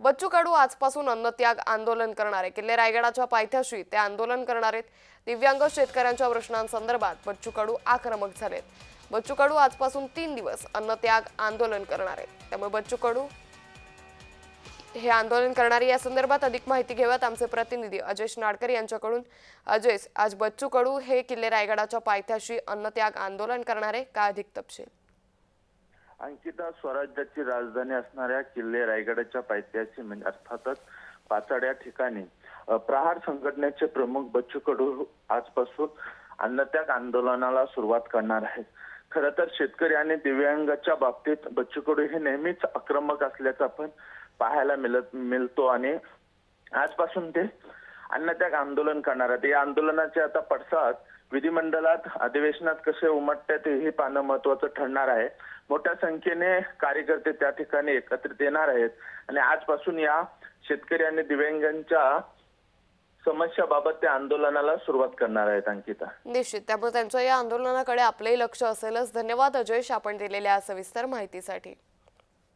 बच्चू कडू आजपासून अन्नत्याग आंदोलन करणार. आहे किल्ले रायगडाच्या पायथ्याशी ते आंदोलन करणार आहेत दिव्यांग शेतकऱ्यांच्या प्रश्नांसंदर्भात बच्चू कडू आक्रमक झालेत. बच्चू कडू आजपासून तीन दिवस अन्नत्याग आंदोलन करणार. आहेत त्यामुळे बच्चू कडू हे आंदोलन करणारे. या संदर्भात अधिक माहिती घेऊयात आमचे प्रतिनिधी अजयश नाडकर यांच्याकडून. अजयश आज बच्चू कडू हे किल्ले रायगडाच्या पायथ्याशी अन्नत्याग आंदोलन करणारे. का अधिक तपशील? अंकिता स्वराज्याची राजधानी असणाऱ्या किल्ले रायगडाच्या पायथ्याशी म्हणजे अर्थातच पाचाड या ठिकाणी प्रहार संघटनेचे प्रमुख बच्चू कडू आजपासून अन्नत्याग आंदोलनाला सुरुवात करणार आहेत. खरं तर शेतकरी आणि दिव्यांगाच्या बाबतीत बच्चू कडू हे नेहमीच आक्रमक असल्याचं आपण पाहायला मिळत मिळतो आणि आजपासून ते अन्नत्याग आंदोलन करणार आहेत. या आंदोलनाचे आता पडसाद विधिमंडळात अधिवेशनात कसे उमटतात हे पाहणं महत्वाचं ठरणार आहे. मोठ्या संख्येने कार्यकर्ते त्या ठिकाणी एकत्रित येणार आहेत. आणि आजपासून या शेतकरी आणि दिव्यांगांच्या समस्याबाबत त्या आंदोलनाला सुरुवात करणार आहेत अंकिता. निश्चित. त्यामुळे त्यांच्या या आंदोलनाकडे आपलंही लक्ष असेलच. धन्यवाद अजयश आपण दिलेल्या सविस्तर माहितीसाठी.